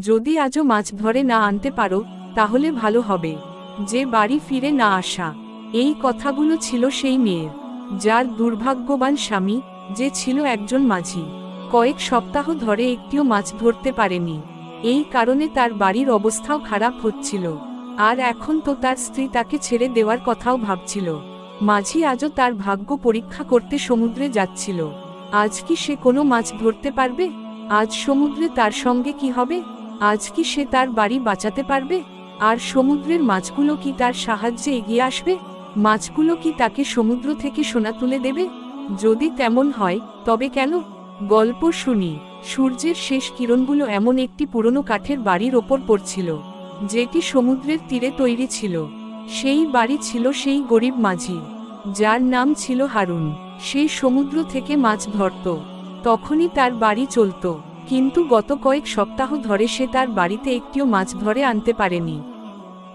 যদি আজও মাছ ধরে না আনতে পারো, তাহলে ভালো হবে। যে বাড়ি ফিরে না আসা। এই কথাগুলো ছিল সেই মেয়ের। যার দুর্ভাগ্যবান স্বামী, যে ছিল একজন মাঝি। কয়েক সপ্তাহ ধরে একটিও মাছ ধরতে পারেনি। এই কারণে তার বাড়ির অবস্থাও খারাপ হচ্ছিল। আর এখন তো তার স্ত্রী তাকে ছেড়ে দেওয়ার কথাও ভাবছিল। মাঝি আজও তার ভাগ্য পরীক্ষা করতে সমুদ্রে যাচ্ছিল। আজ কি সে কোনো মাছ ধরতে পারবে? আজ সমুদ্রে তার সঙ্গে কি হবে? আজ কি সে তার বাড়ি বাঁচাতে পারবে? আর সমুদ্রের মাছগুলো কি তার সাহায্যে এগিয়ে আসবে? মাছগুলো কি তাকে সমুদ্র থেকে সোনা তুলে দেবে? যদি তেমন হয়, তবে কেন? গল্প শুনি, সূর্যের শেষ কিরণগুলো এমন একটি পুরনো কাঠের বাড়ির ওপর পড়ছিল, যেটি সমুদ্রের তীরে তৈরি ছিল। সেই বাড়ি ছিল সেই গরিব মাঝি, যার নাম ছিল হারুন। সেই সমুদ্র থেকে মাছ ধরত, তখনই তার বাড়ি চলত। কিন্তু গত কয়েক সপ্তাহ ধরে সে তার বাড়িতে একটিও মাছ ধরে আনতে পারেনি।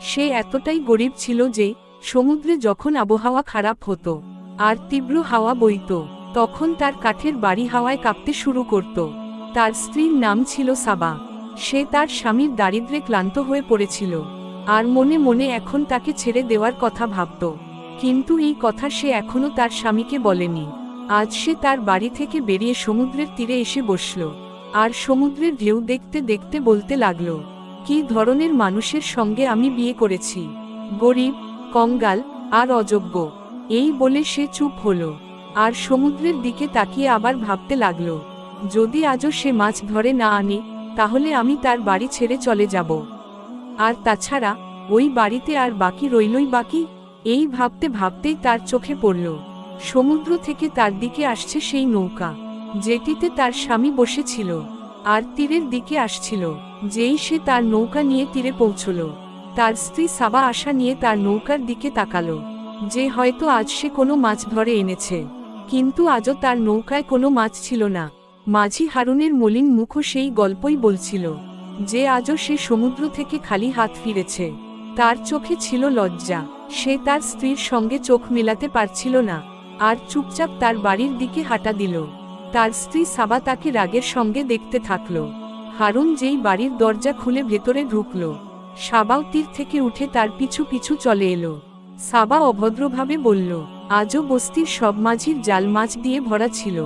সে এতটাই গরিব ছিল যে, সমুদ্রে যখন আবহাওয়া খারাপ হতো, আর তীব্র হাওয়া বইত, তখন তার কাঠের বাড়ি হাওয়ায় কাঁপতে শুরু করত। তার স্ত্রীর নাম ছিল সাবা। সে তার স্বামীর দারিদ্রে ক্লান্ত হয়ে পড়েছিল। আর মনে মনে এখন তাকে ছেড়ে দেওয়ার কথা ভাবত। কিন্তু এই কথা সে এখনও তার স্বামীকে বলেনি। আজ সে তার বাড়ি থেকে বেরিয়ে সমুদ্রের তীরে এসে বসল। আর সমুদ্রের ঢেউ দেখতে দেখতে বলতে লাগল, কি ধরনের মানুষের সঙ্গে আমি বিয়ে করেছি? গরিব, কঙ্গাল, আর অযোগ্য। এই বলে সে চুপ হলো, আর সমুদ্রের দিকে তাকিয়ে আবার ভাবতে লাগল, যদি আজও সে মাছ ধরে না আনে, তাহলে আমি তার বাড়ি ছেড়ে চলে যাব। আর তাছাড়া, ওই বাড়িতে আর বাকি রইলই বাকি? এই ভাবতে ভাবতেই তার চোখে পড়ল, সমুদ্র থেকে তার দিকে আসছে সেই নৌকা। যেটিতে তার স্বামী বসেছিল, আর তীরের দিকে আসছিল, যেই সে তার নৌকা নিয়ে তীরে পৌঁছল। তার স্ত্রী সাবা আশা নিয়ে তার নৌকার দিকে তাকালো, যে হয়তো আজ সে কোনো মাছ ধরে এনেছে। কিন্তু আজও তার নৌকায় কোনো মাছ ছিল না। মাঝি হারুনের মলিন মুখও সেই গল্পই বলছিল, যে আজও সে সমুদ্র থেকে খালি হাত ফিরেছে। তার চোখে ছিল লজ্জা, সে তার স্ত্রীর সঙ্গে চোখ মেলাতে পারছিল না, আর চুপচাপ তার বাড়ির দিকে হাঁটা দিল। তার স্ত্রী সাবা তাকে রাগের সঙ্গে দেখতে থাকল। হারুন যেই বাড়ির দরজা খুলে ভেতরে ঢুকল। সাবাও তীর থেকে উঠে তার পিছু পিছু চলে এলো। সাবা অভদ্রভাবে বলল, আজও বস্তির সব মাঝির জাল মাছ দিয়ে ভরা ছিল।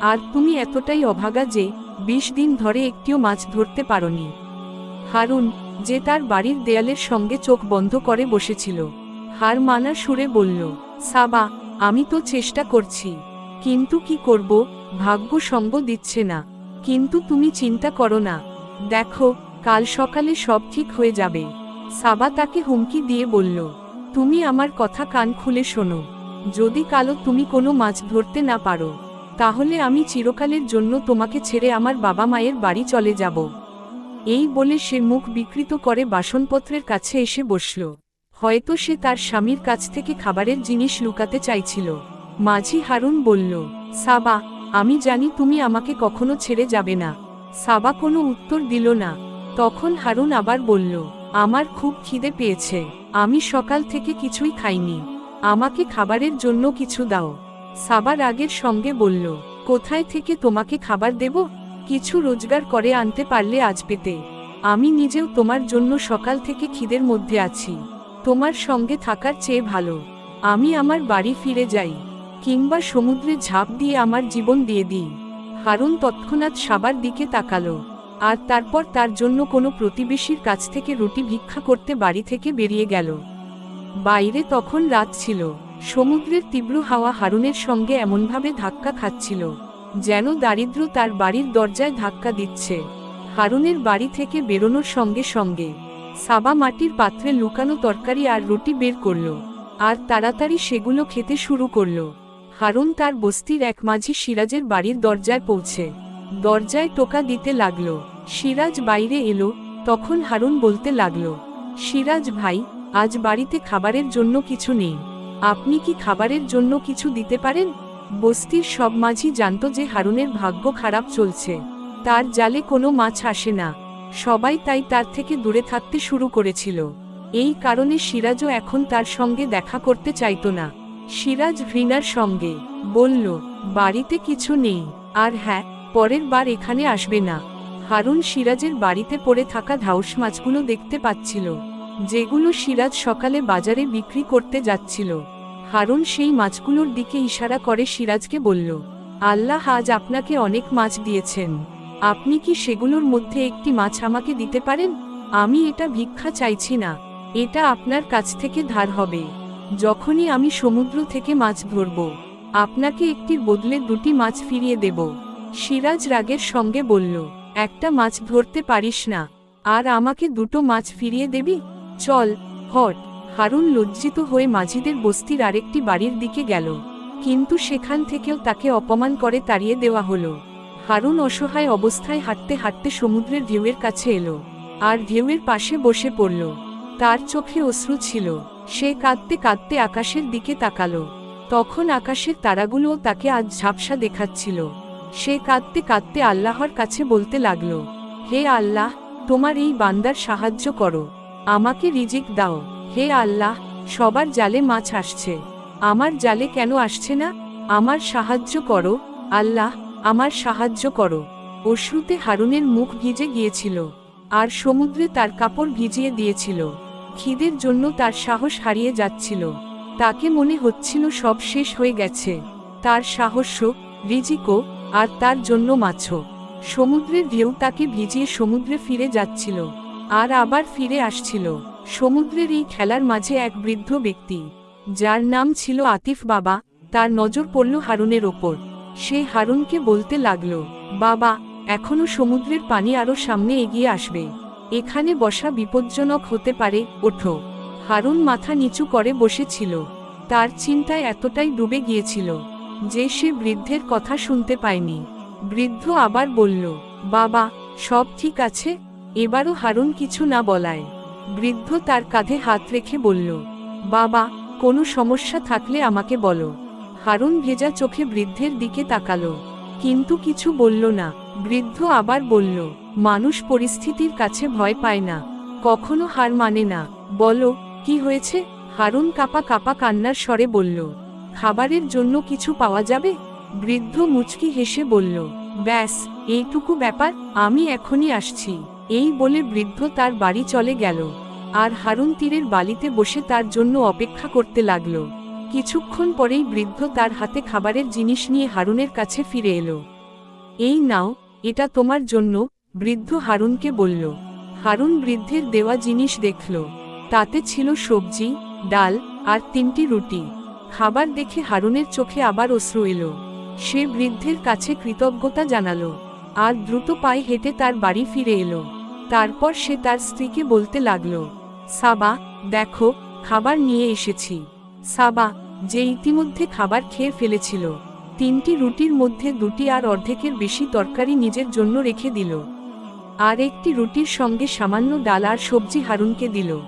আর তুমি এতটাই অভাগা যে বিশ দিন ধরে একটিও মাছ ধরতে পারনি। হারুন, যে তার বাড়ির দেয়ালের সঙ্গে চোখ বন্ধ করে বসেছিল, হার মানার সুরে বলল, সাবা, আমি তো চেষ্টা করছি, কিন্তু কি করব? ভাগ্য সঙ্গ দিচ্ছে না। কিন্তু তুমি চিন্তা করো না। দেখো, কাল সকালে সব ঠিক হয়ে যাবে। সাবা তাকে হুমকি দিয়ে বলল, তুমি আমার কথা কান খুলে শোনো। যদি কালো তুমি কোনো মাছ ধরতে না পারো, তাহলে আমি চিরকালের জন্য তোমাকে ছেড়ে আমার বাবা মায়ের বাড়ি চলে যাব। এই বলে সে মুখ বিকৃত করে বাসনপত্রের কাছে এসে বসল। হয়তো সে তার স্বামীর কাছ থেকে খাবারের জিনিস লুকাতে চাইছিল। মাঝি হারুন বলল, সাবা আমি জানি তুমি আমাকে কখনো ছেড়ে যাবে না। সাবা কোনো উত্তর দিল না। তখন হারুন আবার বলল, আমার খুব খিদে পেয়েছে। আমি সকাল থেকে কিছুই খাইনি। আমাকে খাবারের জন্য কিছু দাও। সাবার আগের সঙ্গে বলল, কোথায় থেকে তোমাকে খাবার দেব? কিছু রোজগার করে আনতে পারলে আজ পেতে। আমি নিজেও তোমার জন্য সকাল থেকে খিদের মধ্যে আছি। তোমার সঙ্গে থাকার চেয়ে ভালো। আমি আমার বাড়ি ফিরে যাই। কিংবা সমুদ্রে ঝাঁপ দিয়ে আমার জীবন দিয়ে দিই। হারুন তৎক্ষণাৎ সাবার দিকে তাকালো। আর তারপর তার জন্য কোনো প্রতিবেশীর কাছ থেকে রুটি ভিক্ষা করতে বাড়ি থেকে বেরিয়ে গেল। বাইরে তখন রাত ছিল। সমুদ্রের তীব্র হাওয়া হারুনের সঙ্গে এমনভাবে ধাক্কা খাচ্ছিল, যেন দারিদ্র তার বাড়ির দরজায় ধাক্কা দিচ্ছে। হারুনের বাড়ি থেকে বেরোনোর সঙ্গে সঙ্গে সাবা মাটির পাত্রে লুকানো তরকারি আর রুটি বের করল, আর তাড়াতাড়ি সেগুলো খেতে শুরু করল। হারুন তার বস্তির এক মাঝি সিরাজের বাড়ির দরজায় পৌঁছে। দরজায় টোকা দিতে লাগল। সিরাজ বাইরে এলো, তখন হারুন বলতে লাগল, সিরাজ ভাই, আজ বাড়িতে খাবারের জন্য কিছু নেই। আপনি কি খাবারের জন্য কিছু দিতে পারেন? বস্তির সব মাঝি জানত যে হারুনের ভাগ্য খারাপ চলছে। তার জালে কোনো মাছ আসে না। সবাই তাই তার থেকে দূরে থাকতে শুরু করেছিল। এই কারণে সিরাজও এখন তার সঙ্গে দেখা করতে চাইত না। সিরাজ ঘৃণার সঙ্গে বলল, বাড়িতে কিছু নেই। আর হ্যাঁ পরের বার এখানে আসবে না। হারুন সিরাজের বাড়িতে পড়ে থাকা ধাউস মাছগুলো দেখতে পাচ্ছিল, যেগুলো সিরাজ সকালে বাজারে বিক্রি করতে যাচ্ছিল। হারুন সেই মাছগুলোর দিকে ইশারা করে সিরাজকে বলল, আল্লাহ আজ আপনাকে অনেক মাছ দিয়েছেন। আপনি কি সেগুলোর মধ্যে একটি মাছ আমাকে দিতে পারেন? আমি এটা ভিক্ষা চাইছি না। এটা আপনার কাছ থেকে ধার হবে। যখনই আমি সমুদ্র থেকে মাছ ধরব, আপনাকে একটির বদলে দুটি মাছ ফিরিয়ে দেব। সিরাজ রাগের সঙ্গে বলল, একটা মাছ ধরতে পারিস না, আর আমাকে দুটো মাছ ফিরিয়ে দেবি? চল, হট। হারুন লজ্জিত হয়ে মাঝিদের বস্তির আরেকটি বাড়ির দিকে গেল। কিন্তু সেখান থেকেও তাকে অপমান করে তাড়িয়ে দেওয়া হলো। হারুন অসহায় অবস্থায় হাঁটতে হাঁটতে সমুদ্রের ঢেউয়ের কাছে এলো, আর ঢেউয়ের পাশে বসে পড়ল। তার চোখে অশ্রু ছিল। সে কাঁদতে কাঁদতে আকাশের দিকে তাকালো। তখন আকাশের তারাগুলোও তাকে আজ ঝাপসা দেখাচ্ছিল। সে কাঁদতে কাঁদতে আল্লাহর কাছে বলতে লাগল, হে আল্লাহ, তোমার এই বান্দার সাহায্য করো। আমাকে রিজিক দাও। হে আল্লাহ, সবার জালে মাছ আসছে। আমার জালে কেন আসছে না? আমার সাহায্য করো। আল্লাহ, আমার সাহায্য করো। অশ্রুতে হারুনের মুখ ভিজে গিয়েছিল। আর সমুদ্রে তার কাপড় ভিজিয়ে দিয়েছিল। খিদের জন্য তার সাহস হারিয়ে যাচ্ছিল। তাকে মনে হচ্ছিল সব শেষ হয়ে গেছে। তার সাহস্য রিজিকো আর তার জন্য মাছও। সমুদ্রের ঢেউ তাকে ভিজিয়ে সমুদ্রে ফিরে যাচ্ছিল। আর আবার ফিরে আসছিল। সমুদ্রের এই খেলার মাঝে এক বৃদ্ধ ব্যক্তি, যার নাম ছিল আতিফ বাবা, তার নজর পড়ল হারুনের ওপর। সে হারুনকে বলতে লাগল, বাবা, এখনও সমুদ্রের পানি আরও সামনে এগিয়ে আসবে। এখানে বসা বিপজ্জনক হতে পারে, ওঠো। হারুন মাথা নিচু করে বসেছিল। তার চিন্তায় এতটাই ডুবে গিয়েছিল যে সে বৃদ্ধের কথা শুনতে পায়নি। বৃদ্ধ আবার বলল, বাবা, সব ঠিক আছে? এবারও হারুন কিছু না বলায়। বৃদ্ধ তার কাঁধে হাত রেখে বলল, বাবা, কোনো সমস্যা থাকলে আমাকে বলো। হারুন ভেজা চোখে বৃদ্ধের দিকে তাকালো, কিন্তু কিছু বলল না। বৃদ্ধ আবার বলল মানুষ পরিস্থিতির কাছে ভয় পায় না, কখনো হার মানে না। বলো, কি হয়েছে? হারুন কাপা কাপা কান্নার স্বরে বলল, খাবারের জন্য কিছু পাওয়া যাবে? বৃদ্ধ মুচকি হেসে বলল, ব্যাস, এইটুকু ব্যাপার, আমি এখনই আসছি। এই বলে বৃদ্ধ তার বাড়ি চলে গেল। আর হারুন তীরের বালিতে বসে তার জন্য অপেক্ষা করতে লাগল। কিছুক্ষণ পরেই বৃদ্ধ তার হাতে খাবারের জিনিস নিয়ে হারুনের কাছে ফিরে এলো। এই নাও, এটা তোমার জন্য বৃদ্ধ হারুনকে বলল, হারুন বৃদ্ধের দেওয়া জিনিস দেখল। তাতে ছিল সবজি, ডাল আর তিনটি রুটি। খাবার দেখে হারুনের চোখে আবার অশ্রু এলো। সে বৃদ্ধের কাছে কৃতজ্ঞতা জানালো আর দ্রুত পায়ে হেঁটে তার বাড়ি ফিরে এলো। তারপর সে তার স্ত্রীকে বলতে লাগল, সাবা, দেখো, খাবার নিয়ে এসেছি। সাবা, যে ইতিমধ্যে খাবার খেয়ে ফেলেছিল, তিনটি রুটির মধ্যে দুটি আর অর্ধেকের বেশি তরকারি নিজের জন্য রেখে দিল। আর একটি রুটির সঙ্গে সামান্য ডাল আর সবজি হারুনকে দিল।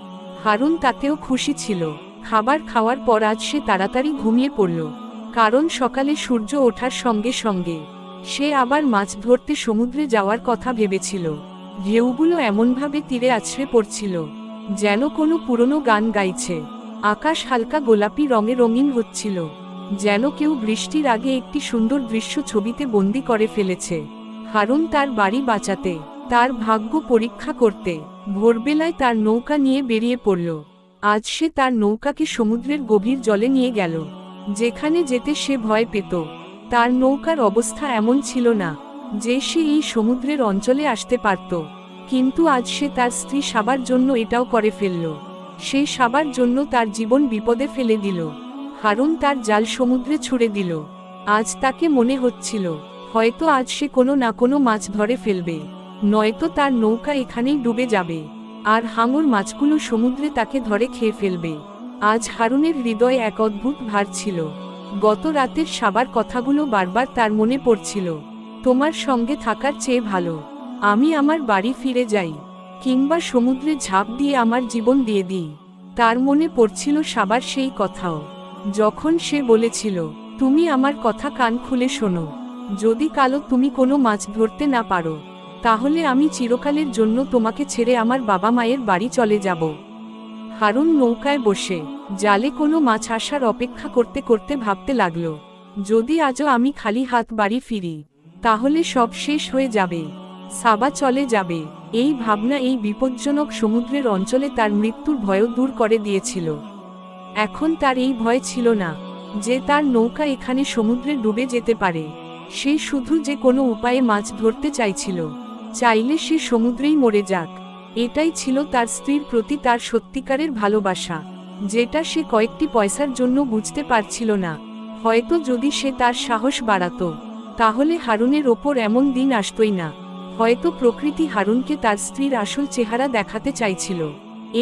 হারুন তাতেও খুশি ছিল। খাবার খাওয়ার পর আজ সে তাড়াতাড়ি ঘুমিয়ে পড়ল। কারণ সকালে সূর্য ওঠার সঙ্গে সঙ্গে সে আবার মাছ ধরতে সমুদ্রে যাওয়ার কথা ভেবেছিল। ঢেউগুলো এমনভাবে তীরে আছড়ে পড়ছিল, যেন কোনো পুরনো গান গাইছে। আকাশ হালকা গোলাপি রঙে রঙিন হচ্ছিল, যেন কেউ বৃষ্টির আগে একটি সুন্দর দৃশ্য ছবিতে বন্দি করে ফেলেছে। হারুন তার বাড়ি বাঁচাতে তার ভাগ্য পরীক্ষা করতে। ভোরবেলায় তার নৌকা নিয়ে বেরিয়ে পড়ল। আজ সে তার নৌকাকে সমুদ্রের গভীর জলে নিয়ে গেল। যেখানে যেতে সে ভয় পেত। তার নৌকার অবস্থা এমন ছিল না যে সে এই সমুদ্রের অঞ্চলে আসতে পারত। কিন্তু আজ সে তার স্ত্রী সাবার জন্য এটাও করে ফেলল। সে সাবার জন্য তার জীবন বিপদে ফেলে দিল। হারুন তার জাল সমুদ্রে ছুড়ে দিল। আজ তাকে মনে হচ্ছিল, হয়তো আজ সে কোনো না কোনো মাছ ধরে ফেলবে। নয়তো তার নৌকা এখানেই ডুবে যাবে। আর হাঙর মাছগুলো সমুদ্রে তাকে ধরে খেয়ে ফেলবে। আজ হারুনের হৃদয়ে এক অদ্ভুত ভার ছিল। গত রাতের সাবার কথাগুলো বারবার তার মনে পড়ছিল। তোমার সঙ্গে থাকার চেয়ে ভালো। আমি আমার বাড়ি ফিরে যাই, কিংবা সমুদ্রে ঝাঁপ দিয়ে আমার জীবন দিয়ে দিই। তার মনে পড়ছিল সাবার সেই কথাও। যখন সে বলেছিল, তুমি আমার কথা কান খুলে শোনো। যদি কালো তুমি কোনো মাছ ধরতে না পারো তাহলে আমি চিরকালের জন্য তোমাকে ছেড়ে আমার বাবা মায়ের বাড়ি চলে যাব। হারুন নৌকায় বসে, জালে কোনো মাছ আসার অপেক্ষা করতে করতে ভাবতে লাগল। যদি আজও আমি খালি হাত বাড়ি ফিরি, তাহলে সব শেষ হয়ে যাবে। সাবা চলে যাবে। এই ভাবনা এই বিপজ্জনক সমুদ্রের অঞ্চলে তার মৃত্যুর ভয়ও দূর করে দিয়েছিল। এখন তার এই ভয় ছিল না, যে তার নৌকা এখানে সমুদ্রে ডুবে যেতে পারে। সে শুধু যে কোনো উপায়ে মাছ ধরতে চাইছিল। চাইলে সে সমুদ্রেই মরে যাক। এটাই ছিল তার স্ত্রীর প্রতি তার সত্যিকারের ভালোবাসা, যেটা সে কয়েকটি পয়সার জন্য বুঝতে পারছিল না। হয়তো যদি সে তার সাহস বাড়াতো, তাহলে হারুনের ওপর এমন দিন আসতই না। হয়তো প্রকৃতি হারুনকে তার স্ত্রীর আসল চেহারা দেখাতে চাইছিল।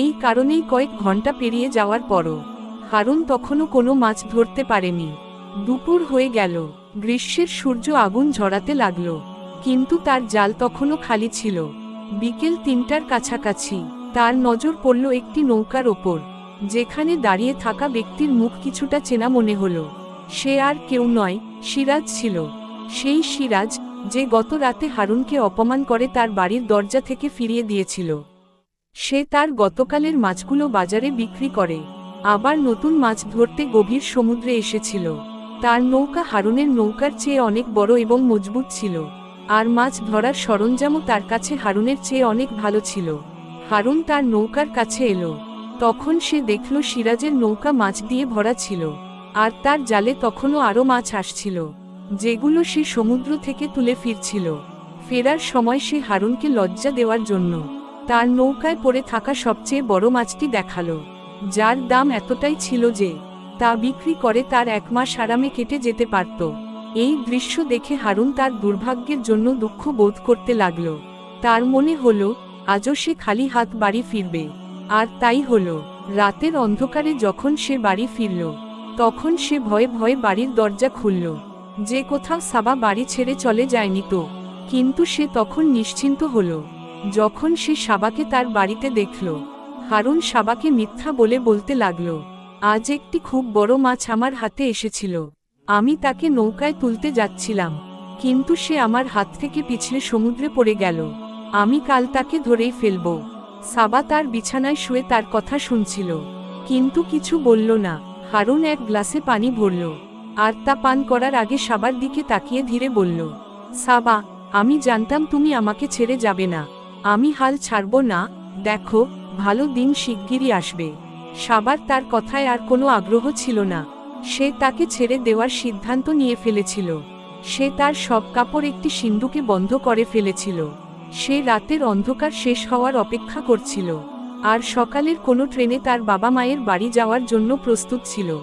এই কারণেই কয়েক ঘণ্টা পেরিয়ে যাওয়ার পরও হারুন তখনও কোনো মাছ ধরতে পারেনি। দুপুর হয়ে গেল, গ্রীষ্মের সূর্য আগুন ঝরাতে লাগল। কিন্তু তার জাল তখনও খালি ছিল। বিকেল তিনটার কাছাকাছি, তার নজর পড়ল একটি নৌকার ওপর, যেখানে দাঁড়িয়ে থাকা ব্যক্তির মুখ কিছুটা চেনা মনে হলো। সে আর কেউ নয়, সিরাজ ছিল। সেই সিরাজ, যে গত রাতে হারুনকে অপমান করে তার বাড়ির দরজা থেকে ফিরিয়ে দিয়েছিল। সে তার গতকালের মাছগুলো বাজারে বিক্রি করে। আবার নতুন মাছ ধরতে গভীর সমুদ্রে এসেছিল। তার নৌকা হারুনের নৌকার চেয়ে অনেক বড় এবং মজবুত ছিল। আর মাছ ধরার সরঞ্জামও তার কাছে হারুনের চেয়ে অনেক ভালো ছিল। হারুন তার নৌকার কাছে এলো। তখন সে দেখল সিরাজের নৌকা মাছ দিয়ে ভরা ছিল। আর তার জালে তখনও আরও মাছ আসছিল। যেগুলো সে সমুদ্র থেকে তুলে ফিরছিল। ফেরার সময় সে হারুনকে লজ্জা দেওয়ার জন্য তার নৌকায় পড়ে থাকা সবচেয়ে বড় মাছটি দেখাল। যার দাম এতটাই ছিল যে তা বিক্রি করে তার এক মাস আরামে কেটে যেতে পারত। এই দৃশ্য দেখে হারুন তার দুর্ভাগ্যের জন্য দুঃখ বোধ করতে লাগল। তার মনে হলো, আজও সে খালি হাত বাড়ি ফিরবে। আর তাই হলো, রাতের অন্ধকারে যখন সে বাড়ি ফিরল, তখন সে ভয়ে ভয়ে বাড়ির দরজা খুলল। যে কোথাও সাবা বাড়ি ছেড়ে চলে যায়নি তো। কিন্তু সে তখন নিশ্চিন্ত হল। যখন সে সাবাকে তার বাড়িতে দেখল, হারুন সাবাকে মিথ্যা বলে বলতে লাগল, আজ একটি খুব বড় মাছ আমার হাতে এসেছিল। আমি তাকে নৌকায় তুলতে যাচ্ছিলাম, কিন্তু সে আমার হাত থেকে পিছলে সমুদ্রে পড়ে গেল। আমি কাল তাকে ধরেই ফেলব। সাবা তার বিছানায় শুয়ে তার কথা শুনছিল, কিন্তু কিছু বলল না। হারুন এক গ্লাসে পানি ভরল, আর তা পান করার আগে সাবার দিকে তাকিয়ে ধীরে বলল, সাবা, আমি জানতাম তুমি আমাকে ছেড়ে যাবে না। আমি হাল ছাড়ব না। দেখো, ভালো দিন শিগগিরই আসবে। সাবার তার কথায় আর কোনো আগ্রহ ছিল না। সে তাকে ছেড়ে দেওয়ার সিদ্ধান্ত নিয়ে ফেলেছিল। সে তার সব কাপড় একটি সিন্ধুকে বন্ধ করে ফেলেছিল। সে রাতের অন্ধকার শেষ হওয়ার অপেক্ষা করছিল। আর সকালের কোনো ট্রেনে তার বাবা মায়ের বাড়ি যাওয়ার জন্য প্রস্তুত ছিল।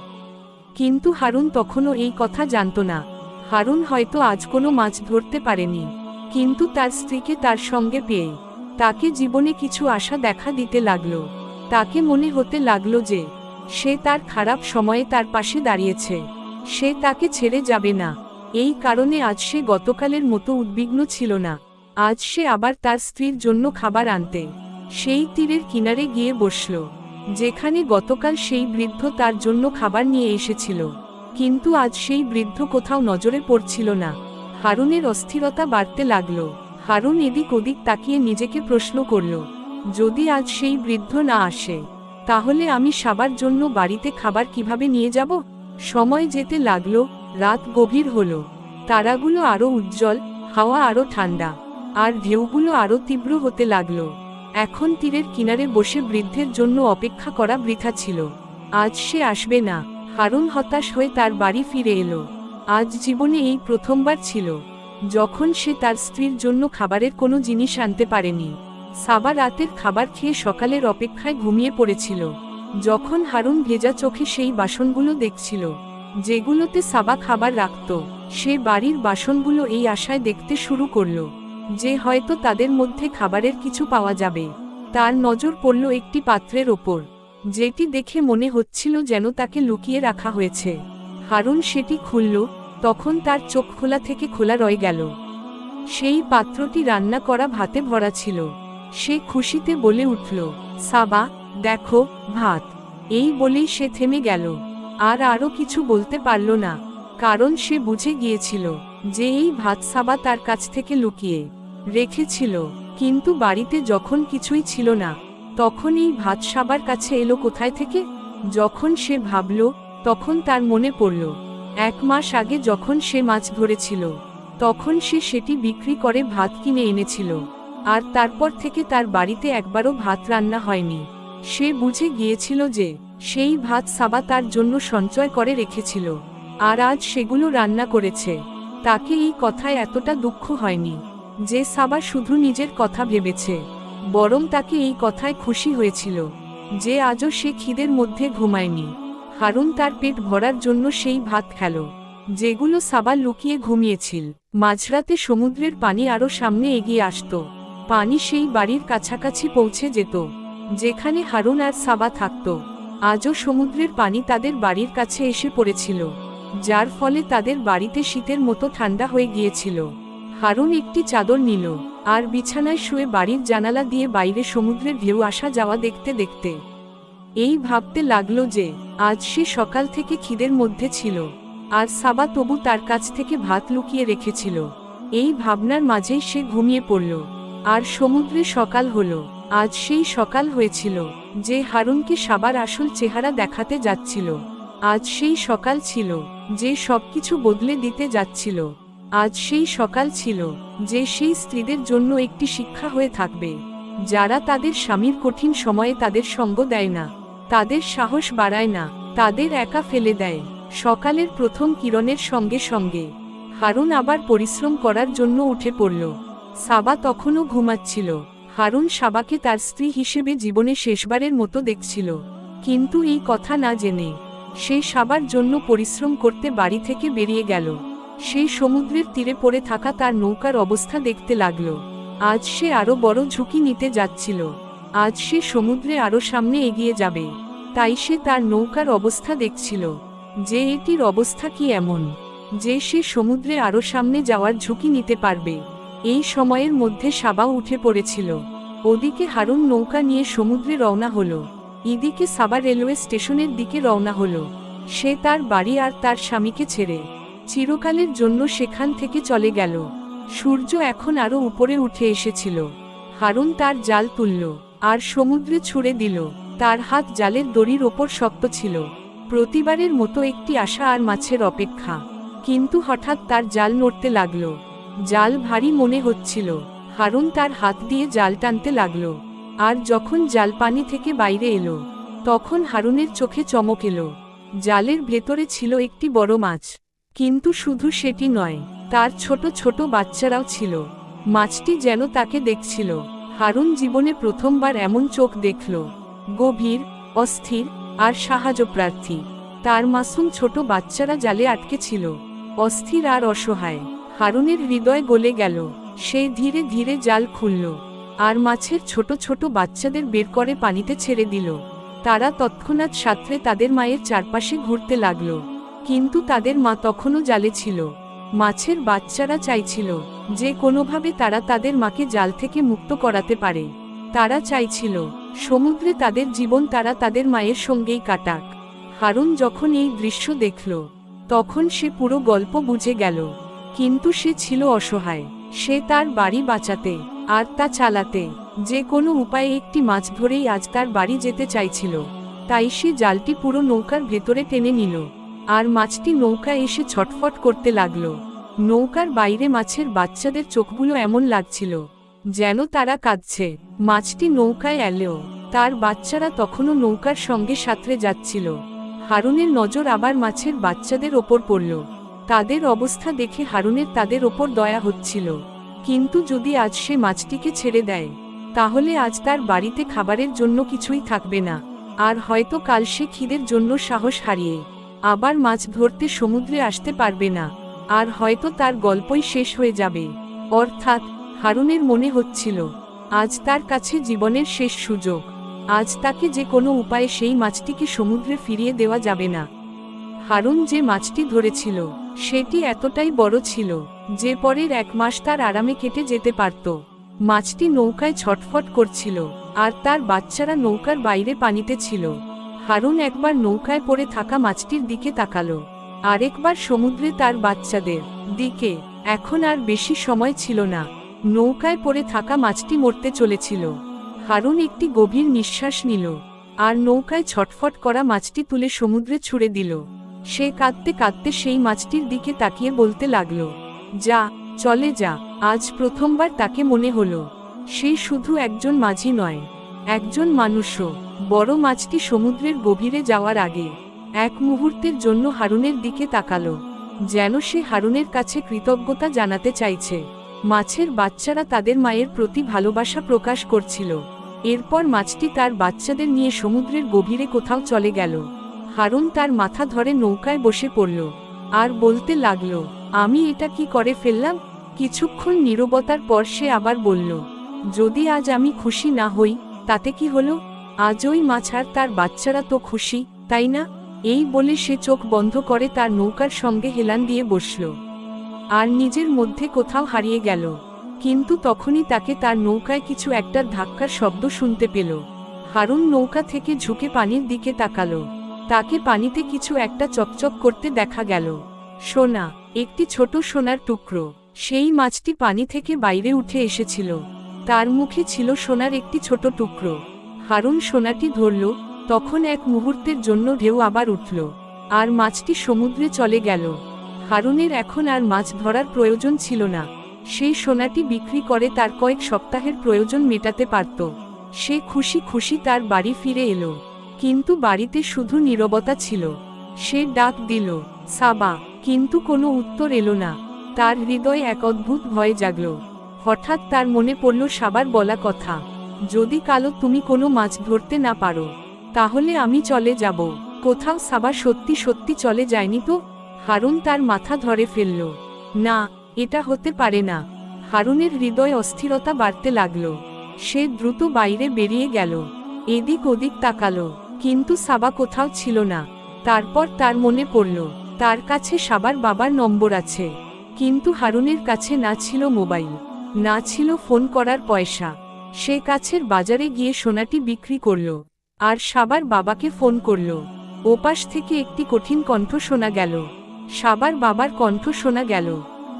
কিন্তু হারুন তখনও এই কথা জানত না। হারুন হয়তো আজ কোনো মাছ ধরতে পারেনি। কিন্তু তার স্ত্রীকে তার সঙ্গে পেয়ে তাকে জীবনে কিছু আশা দেখা দিতে লাগল। তাকে মনে হতে লাগল যে সে তার খারাপ সময়ে তার পাশে দাঁড়িয়েছে। সে তাকে ছেড়ে যাবে না। এই কারণে আজ সে গতকালের মতো উদ্বিগ্ন ছিল না। আজ সে আবার তার স্ত্রীর জন্য খাবার আনতে, সেই তীরের কিনারে গিয়ে বসল, যেখানে গতকাল সেই বৃদ্ধ তার জন্য খাবার নিয়ে এসেছিল। কিন্তু আজ সেই বৃদ্ধ কোথাও নজরে পড়ছিল না। হারুনের অস্থিরতা বাড়তে লাগল। হারুন এদিক ওদিক তাকিয়ে নিজেকে প্রশ্ন করল, যদি আজ সেই বৃদ্ধ না আসে তাহলে আমি সবার জন্য বাড়িতে খাবার কীভাবে নিয়ে যাব? সময় যেতে লাগল, রাত গভীর হল। তারাগুলো আরও উজ্জ্বল, হাওয়া আরও ঠান্ডা, আর ঢেউগুলো আরও তীব্র হতে লাগল। এখন তীরের কিনারে বসে বৃদ্ধের জন্য অপেক্ষা করা বৃথা ছিল। আজ সে আসবে না, হারুন হতাশ হয়ে তার বাড়ি ফিরে এলো। আজ জীবনে এই প্রথমবার ছিল, যখন সে তার স্ত্রীর জন্য খাবারের কোনো জিনিস আনতে পারেনি। সাবা রাতের খাবার খেয়ে সকালের অপেক্ষায় ঘুমিয়ে পড়েছিল। যখন হারুন ভেজা চোখে সেই বাসনগুলো দেখছিল, যেগুলোতে সাবা খাবার রাখত, সে বাড়ির বাসনগুলো এই আশায় দেখতে শুরু করল, যে হয়তো তাদের মধ্যে খাবারের কিছু পাওয়া যাবে। তার নজর পড়ল একটি পাত্রের ওপর, যেটি দেখে মনে হচ্ছিল যেন তাকে লুকিয়ে রাখা হয়েছে। হারুন সেটি খুলল, তখন তার চোখ খোলা থেকে খোলা রয়ে গেল। সেই পাত্রটি রান্না করা ভাতে ভরা ছিল। সে খুশিতে বলে উঠল, সাবা, দেখো, ভাত। এই বলেই সে থেমে গেল। আর আরও কিছু বলতে পারল না, কারণ সে বুঝে গিয়েছিল যে এই ভাত সাবা তার কাছ থেকে লুকিয়ে রেখেছিল। কিন্তু বাড়িতে যখন কিছুই ছিল না, তখন এই ভাত সাবার কাছে এলো কোথায় থেকে? যখন সে ভাবল, তখন তার মনে পড়ল, এক মাস আগে যখন সে মাছ ধরেছিল, তখন সে সেটি বিক্রি করে ভাত কিনে এনেছিল। আর তারপর থেকে তার বাড়িতে একবারও ভাত রান্না হয়নি। সে বুঝে গিয়েছিল যে, সেই ভাত সাবা তার জন্য সঞ্চয় করে রেখেছিল। আর আজ সেগুলো রান্না করেছে। তাকে এই কথায় এতটা দুঃখ হয়নি যে সাবা শুধু নিজের কথা ভেবেছে, বরং তাকে এই কথায় খুশি হয়েছিল যে আজও সে খিদের মধ্যে ঘুমায়নি। হারুন তার পেট ভরার জন্য সেই ভাত খেল, যেগুলো সাবা লুকিয়ে ঘুমিয়েছিল। মাঝরাতে সমুদ্রের পানি আরও সামনে এগিয়ে আসত। পানি সেই বাড়ির কাছাকাছি পৌঁছে যেত, যেখানে হারুন আর সাবা থাকত। আজও সমুদ্রের পানি তাদের বাড়ির কাছে এসে পড়েছিল, যার ফলে তাদের বাড়িতে শীতের মতো ঠান্ডা হয়ে গিয়েছিল। হারুন একটি চাদর নিল, আর বিছানায় শুয়ে বাড়ির জানালা দিয়ে বাইরে সমুদ্রের ঢেউ আসা যাওয়া দেখতে দেখতে। এই ভাবতে লাগল যে, আজ সে সকাল থেকে খিদের মধ্যে ছিল, আর সাবা তবু তার কাছ থেকে ভাত লুকিয়ে রেখেছিল। এই ভাবনার মাঝেই সে ঘুমিয়ে পড়ল। আর সমুদ্রে সকাল হলো, আজ সেই সকাল হয়েছিল, যে হারুনকে সাবার আসল চেহারা দেখাতে যাচ্ছিল। আজ সেই সকাল ছিল, যে সবকিছু বদলে দিতে যাচ্ছিল। আজ সেই সকাল ছিল, যে সেই স্ত্রীদের জন্য একটি শিক্ষা হয়ে থাকবে। যারা তাদের স্বামীর কঠিন সময়ে তাদের সঙ্গ দেয় না, তাদের সাহস বাড়ায় না, তাদের একা ফেলে দেয়, সকালের প্রথম কিরণের সঙ্গে সঙ্গে। হারুন আবার পরিশ্রম করার জন্য উঠে পড়ল। সাবা তখনও ঘুমাচ্ছিল। হারুন সাবাকে তার স্ত্রী হিসেবে জীবনে শেষবারের মতো দেখছিল। কিন্তু এই কথা না জেনে, সে সাবার জন্য পরিশ্রম করতে বাড়ি থেকে বেরিয়ে গেল। সেই সমুদ্রের তীরে পড়ে থাকা তার নৌকার অবস্থা দেখতে লাগল। আজ সে আরও বড় ঝুঁকি নিতে যাচ্ছিল। আজ সে সমুদ্রে আরও সামনে এগিয়ে যাবে। তাই সে তার নৌকার অবস্থা দেখছিল। যে এটির অবস্থা কি এমন? যে সে সমুদ্রে আরও সামনে যাওয়ার ঝুঁকি নিতে পারবে। এই সময়ের মধ্যে সাবাও উঠে পড়েছিল। ওদিকে হারুন নৌকা নিয়ে সমুদ্রে রওনা হলো। ইদিকে সাবা রেলওয়ে স্টেশনের দিকে রওনা হলো। সে তার বাড়ি আর তার স্বামীকে ছেড়ে চিরকালের জন্য সেখান থেকে চলে গেল। সূর্য এখন আরও উপরে উঠে এসেছিল। হারুন তার জাল তুলল আর সমুদ্রে ছুঁড়ে দিল। তার হাত জালের দড়ির ওপর শক্ত ছিল। প্রতিবারের মতো একটি আশা আর মাছের অপেক্ষা। কিন্তু হঠাৎ তার জাল নড়তে লাগল। জাল ভারী মনে হচ্ছিল। হারুন তার হাত দিয়ে জাল টানতে লাগল। আর যখন জাল পানি থেকে বাইরে এলো, তখন হারুনের চোখে চমক এলো। জালের ভেতরে ছিল একটি বড় মাছ। কিন্তু শুধু সেটি নয়, তার ছোট ছোট বাচ্চারাও ছিল। মাছটি যেন তাকে দেখছিল। হারুন জীবনে প্রথমবার এমন চোখ দেখল। গভীর, অস্থির আর সাহায্য প্রার্থী তার মাসুম ছোট বাচ্চারা জালে আটকে ছিল। অস্থির আর অসহায়। হারুনের হৃদয় গলে গেল। সে ধীরে ধীরে জাল খুলল। আর মাছের ছোট ছোট বাচ্চাদের বের করে পানিতে ছেড়ে দিল। তারা তৎক্ষণাৎ সাঁতরে তাদের মায়ের চারপাশে ঘুরতে লাগল। কিন্তু তাদের মা তখনও জালে ছিল। মাছের বাচ্চারা চাইছিল যে কোনোভাবে তারা তাদের মাকে জাল থেকে মুক্ত করাতে পারে। তারা চাইছিল, সমুদ্রে তাদের জীবন তারা তাদের মায়ের সঙ্গেই কাটাক। হারুন যখন এই দৃশ্য দেখল, তখন সে পুরো গল্প বুঝে গেল। কিন্তু সে ছিল অসহায়। সে তার বাড়ি বাঁচাতে, আর তা চালাতে, যে কোনো উপায়ে একটি মাছ ধরেই আজ তার বাড়ি যেতে চাইছিল। তাই সে জালটি পুরো নৌকার ভেতরে টেনে নিল, আর মাছটি নৌকা এসে ছটফট করতে লাগল। নৌকার বাইরে মাছের বাচ্চাদের চোখগুলো এমন লাগছিল, যেন তারা কাঁদছে। মাছটি নৌকায় এলেও, তার বাচ্চারা তখনও নৌকার সঙ্গে সাঁতরে যাচ্ছিল। হারুনের নজর আবার মাছের বাচ্চাদের ওপর পড়ল। তাদের অবস্থা দেখে হারুনের তাদের ওপর দয়া হচ্ছিল। কিন্তু যদি আজ সে মাছটিকে ছেড়ে দেয়, তাহলে আজ তার বাড়িতে খাবারের জন্য কিছুই থাকবে না। আর হয়তো কাল সে খিদের জন্য সাহস হারিয়ে আবার মাছ ধরতে সমুদ্রে আসতে পারবে না। আর হয়তো তার গল্পই শেষ হয়ে যাবে। অর্থাৎ, হারুনের মনে হচ্ছিল, আজ তার কাছে জীবনের শেষ সুযোগ। আজ তাকে যে কোনো উপায়ে সেই মাছটিকে সমুদ্রে ফিরিয়ে দেওয়া যাবে না। হারুন যে মাছটি ধরেছিল, সেটি এতটাই বড় ছিল, যে পরের এক মাস তার আরামে কেটে যেতে পারত। মাছটি নৌকায় ছটফট করছিল, আর তার বাচ্চারা নৌকার বাইরে পানিতে ছিল। হারুন একবার নৌকায় পড়ে থাকা মাছটির দিকে তাকালো। আরেকবার সমুদ্রে তার বাচ্চাদের দিকে, এখন আর বেশি সময় ছিল না। নৌকায় পড়ে থাকা মাছটি মরতে চলেছিল। হারুন একটি গভীর নিঃশ্বাস নিল, আর নৌকায় ছটফট করা মাছটি তুলে সমুদ্রে ছুড়ে দিল। সে কাঁদতে কাঁদতে সেই মাছটির দিকে তাকিয়ে বলতে লাগল, যা, চলে যা, আজ প্রথমবার তাকে মনে হলো। সে শুধু একজন মাঝি নয়, একজন মানুষও। বড় মাছটি সমুদ্রের গভীরে যাওয়ার আগে, এক মুহূর্তের জন্য হারুনের দিকে তাকালো, যেন সে হারুনের কাছে কৃতজ্ঞতা জানাতে চাইছে। মাছের বাচ্চারা তাদের মায়ের প্রতি ভালোবাসা প্রকাশ করছিল। এরপর মাছটি তার বাচ্চাদের নিয়ে সমুদ্রের গভীরে কোথাও চলে গেল। হারুন তার মাথা ধরে নৌকায় বসে পড়ল, আর বলতে লাগল, আমি এটা কি করে ফেললাম? কিছুক্ষণ নীরবতার পর সে আবার বলল, যদি আজ আমি খুশি না হই, তাতে কি হলো? আজ ওই মাছ আর তার বাচ্চারা তো খুশি, তাই না? এই বলে সে চোখ বন্ধ করে তার নৌকার সঙ্গে হেলান দিয়ে বসল, আর নিজের মধ্যে কোথাও হারিয়ে গেল। কিন্তু তখনই তাকে তার নৌকায় কিছু একটা ধাক্কার শব্দ শুনতে পেল। হারুন নৌকা থেকে ঝুঁকে পানির দিকে তাকালো। তাকে পানিতে কিছু একটা চকচক করতে দেখা গেল। সোনা, একটি ছোট সোনার টুকরো। সেই মাছটি পানি থেকে বাইরে উঠে এসেছিল। তার মুখে ছিল সোনার একটি ছোট টুকরো। হারুন সোনাটি ধরল, তখন এক মুহূর্তের জন্য ঢেউ আবার উঠল, আর মাছটি সমুদ্রে চলে গেল। হারুনের এখন আর মাছ ধরার প্রয়োজন ছিল না। সেই সোনাটি বিক্রি করে তার কয়েক সপ্তাহের প্রয়োজন মেটাতে পারত। সে খুশি খুশি তার বাড়ি ফিরে এলো। কিন্তু বাড়িতে শুধু নীরবতা ছিল। সে ডাক দিল, সাবা! কিন্তু কোনো উত্তর এলো না। তার হৃদয়ে এক অদ্ভুত ভয় জাগল। হঠাৎ তার মনে পড়ল সাবার বলা কথা, যদি কালো তুমি কোনো মাছ ধরতে না পারো, তাহলে আমি চলে যাব। কোথাও সাবা সত্যি সত্যি চলে যায়নি তো? হারুন তার মাথা ধরে ফেলল, না, এটা হতে পারে না। হারুনের হৃদয় অস্থিরতা বাড়তে লাগল। সে দ্রুত বাইরে বেরিয়ে গেল। এদিক ওদিক তাকালো। কিন্তু সাবা কোথাও ছিল না। তারপর তার মনে পড়ল, তার কাছে সাবার বাবার নম্বর আছে। কিন্তু হারুনের কাছে না ছিল মোবাইল, না ছিল ফোন করার পয়সা। সে কাছের বাজারে গিয়ে সোনাটি বিক্রি করল, আর সাবার বাবাকে ফোন করল। ওপাশ থেকে একটি কঠিন কণ্ঠ শোনা গেল। সাবার বাবার কণ্ঠ শোনা গেল,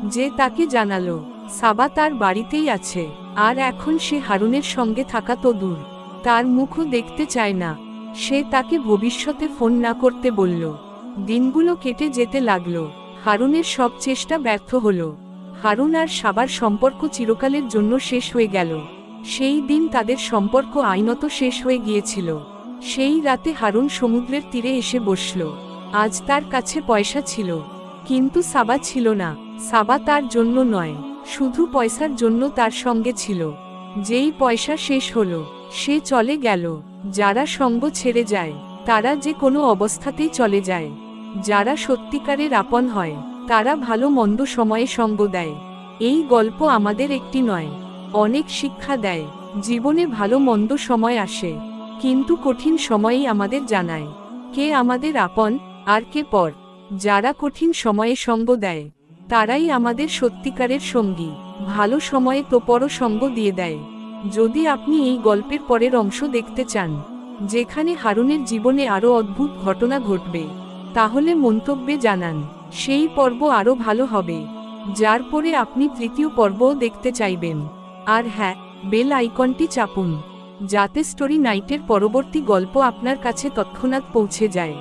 যে তাকে জানালো, সাবা তার বাড়িতেই আছে, আর এখন সে হারুনের সঙ্গে থাকা তো দূর। তার মুখও দেখতে চায় না। সে তাকে ভবিষ্যতে ফোন না করতে বলল। দিনগুলো কেটে যেতে লাগল। হারুনের সব চেষ্টা ব্যর্থ হলো। হারুন আর সাবার সম্পর্ক চিরকালের জন্য শেষ হয়ে গেল। সেই দিন তাদের সম্পর্ক আইনত শেষ হয়ে গিয়েছিল। সেই রাতে হারুন সমুদ্রের তীরে এসে বসল। আজ তার কাছে পয়সা ছিল। কিন্তু সাবা ছিল না। সাবা তার জন্য নয়। শুধু পয়সার জন্য তার সঙ্গে ছিল। যেই পয়সা শেষ হলো, সে চলে গেল। যারা সঙ্গ ছেড়ে যায়, তারা যে কোনো অবস্থাতেই চলে যায়। যারা সত্যিকারের আপন হয়, তারা ভালো মন্দ সময়ে সঙ্গ দেয়। এই গল্প আমাদের একটি নয়, অনেক শিক্ষা দেয়, জীবনে ভালো মন্দ সময় আসে, কিন্তু কঠিন সময়েই আমাদের জানায়, কে আমাদের আপন, আর কে পর। যারা কঠিন সময়ে সঙ্গ দেয়, তারাই আমাদের সত্যিকারের সঙ্গী, ভালো সময়ে তো পর সঙ্গ দিয়ে দেয়। যদি আপনি এই গল্পের পরের অংশ দেখতে চান, যেখানে হারুনের জীবনে আরও অদ্ভুত ঘটনা ঘটবে, তাহলে মন্তব্যে জানান, সেই পর্ব আরও ভালো হবে, যার পরে আপনি তৃতীয় পর্বও দেখতে চাইবেন। আর হ্যাঁ বেল আইকনটি চাপুন, যাতে স্টোরি নাইটের পরবর্তী গল্প আপনার কাছে তৎক্ষণাৎ পৌঁছে যায়।